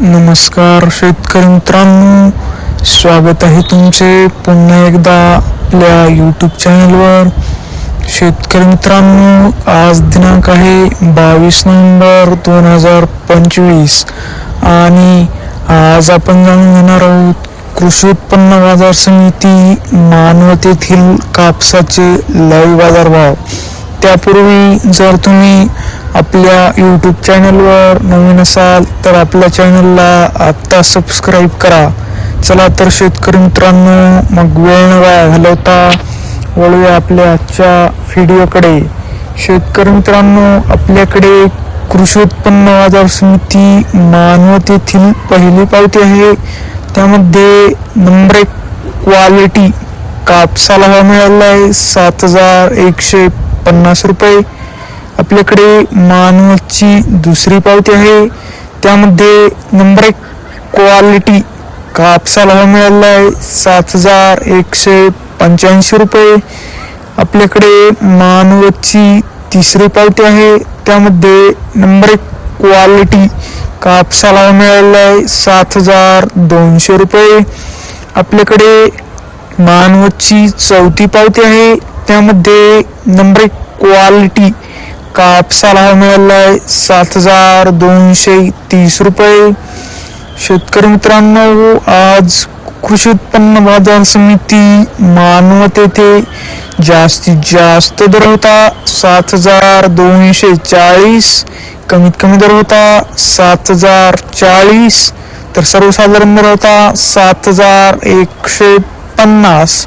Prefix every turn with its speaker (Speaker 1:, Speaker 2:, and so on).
Speaker 1: नमस्कार शेतकरी मित्रांनो स्वागत आहे तुमचे पुन्हा एकदा आपल्या यूट्यूब चॅनलवर शेतकरी मित्रांनो आज दिनांक आहे बावीस नोव्हेंबर दोन हजार पंचवीस आणि आज आपण जाणून घेणार आहोत कृषी उत्पन्न बाजार समिती मानवतेतील कापसाचे लाईव्ह बाजारभाव. त्यापूर्वी जर तुम्ही आपल्या यूट्यूब चॅनलवर नवीन असाल तर आपल्या चॅनलला आत्ता सबस्क्राईब करा. चला तर शेतकरी मित्रांनो मग वेळ न वाया घालवता वळूया आपल्या आजच्या व्हिडिओकडे शेतकरी मित्रांनो आपल्याकडे कृषी उत्पन्न बाजार समिती मानवत येथील पहिली पावती आहे. त्यामध्ये नंबर एक क्वालिटी कापसाला हा मिळाला आहे सात हजार एकशे पन्नास रुपये. आपल्याकडे मानवतची दुसरी पावती आहे. त्यामध्ये नंबर एक क्वालिटी कापसाला हवा मिळाला आहे. सात हजार एकशे पंच्याऐंशी रुपये. आपल्याकडे मानवतची तिसरी पावती आहे. त्यामध्ये नंबर एक क्वालिटी कापसाला मिळाला आहे. सात हजार दोनशे रुपये. आपल्याकडे मानवतची चौथी पावती आहे. त्यामध्ये नंबर एक क्वालिटी कापसाला मिळाला आहे सात हजार दोनशे तीस रुपये. शेतकरी मित्रांनो आज कृषी उत्पन्न बाजार समिती मानवत येथे जास्तीत जास्त दर होता. सात हजार दोनशे चाळीस. कमीत कमी दर होता सात हजार चाळीस. तर सर्वसाधारण दर होता सात हजार एकशे पन्नास.